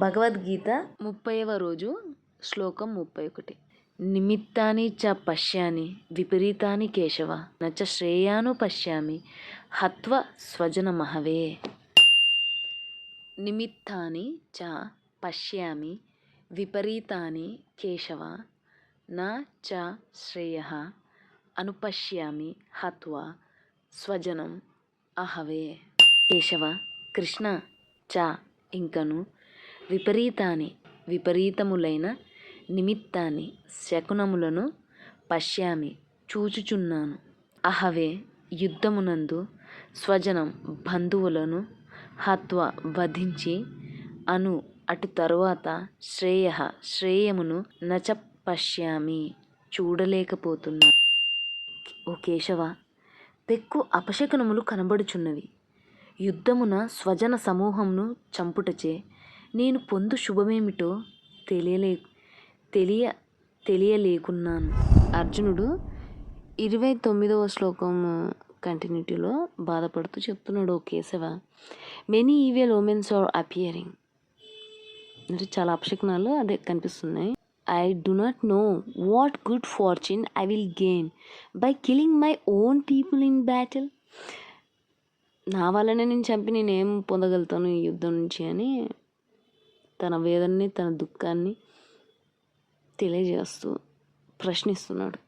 భగవద్గీత ముప్పైవ రోజు శ్లోకం ముప్పై ఒకటి నిమిత్తాని చ పశ్యామి విపరీతాని కేశవ నచ శ్రేయాను పశ్యామి హత్వ స్వజన మహవే. నిమిత్తాని చ పశ్యామి విపరీతాని కేశవ నా చ శ్రేయ అనుపశ్యామి హత్వ స్వజనం అహవే. కేశవ కృష్ణ చ ఇంకను విపరీతాన్ని విపరీతములైన నిమిత్తాన్ని శకునములను పశ్యామి చూచుచున్నాను. అహవే యుద్ధమునందు స్వజనం బంధువులను హత్వ వధించి అను అటు తరువాత శ్రేయ శ్రేయమును నచ పశ్యామి చూడలేకపోతున్నా. ఓ కేశవ పెక్కు అపశకునములు కనబడుచున్నవి. యుద్ధమున స్వజన సమూహమును చంపుటచే నేను పొందు శుభమేమిటో తెలియలే తెలియ తెలియలేకున్నాను. అర్జునుడు ఇరవై తొమ్మిదవ శ్లోకం కంటిన్యూటీలో బాధపడుతూ చెప్తున్నాడు O Keshava many evil omens are appearing అంటే చాలా అపశకునాలు అదే కనిపిస్తున్నాయి. I do not know what good fortune I will gain by killing my own people in battle నా వల్లనే నేను చంపి నేనేం పొందగలుగుతాను ఈ యుద్ధం నుంచి అని తన వేదనని తన దుఃఖాన్ని తెలియజేస్తూ ప్రశ్నిస్తున్నాడు.